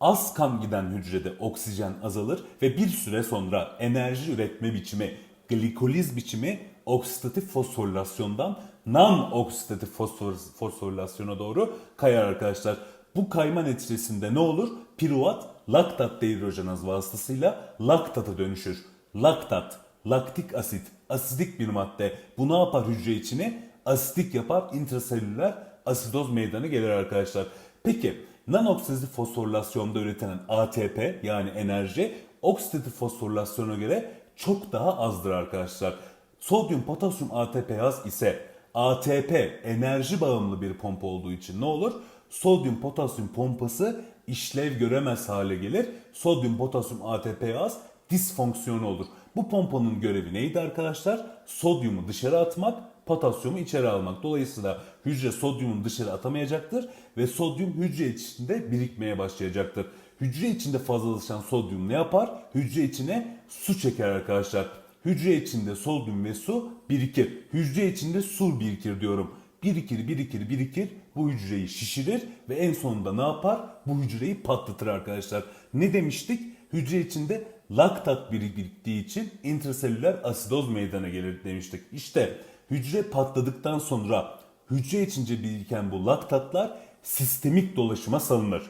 Az kan giden hücrede oksijen azalır ve bir süre sonra enerji üretme biçimi, glikoliz biçimi oksidatif fosforilasyondan non-oksidatif fosfor- fosforilasyona doğru kayar arkadaşlar. Bu kayma neticesinde ne olur? Piruvat laktat dehidrojenaz vasıtasıyla laktata dönüşür. Laktat, laktik asit, asidik bir madde. Bu ne yapar hücre içine? Asidik yapar, intraselüler asidoz meydana gelir arkadaşlar. Peki non-oksidatif fosforilasyonda üretilen ATP yani enerji oksidatif fosforilasyona göre çok daha azdır arkadaşlar. Sodyum potasyum ATP az ise ATP enerji bağımlı bir pompa olduğu için ne olur? Sodyum potasyum pompası işlev göremez hale gelir. Sodyum potasyum ATP az disfonksiyonu olur. Bu pompanın görevi neydi arkadaşlar? Sodyumu dışarı atmak, potasyumu içeri almak. Dolayısıyla hücre sodyumu dışarı atamayacaktır ve sodyum hücre içinde birikmeye başlayacaktır. Hücre içinde fazlalaşan sodyum ne yapar? Hücre içine su çeker arkadaşlar. Hücre içinde sodyum ve su birikir. Hücre içinde su birikir diyorum. Birikir, birikir, birikir. Bu hücreyi şişirir ve en sonunda ne yapar? Bu hücreyi patlatır arkadaşlar. Ne demiştik? Hücre içinde laktat biriktiği için intraselüler asidoz meydana gelir demiştik. İşte hücre patladıktan sonra hücre içince biriken bu laktatlar sistemik dolaşıma salınır.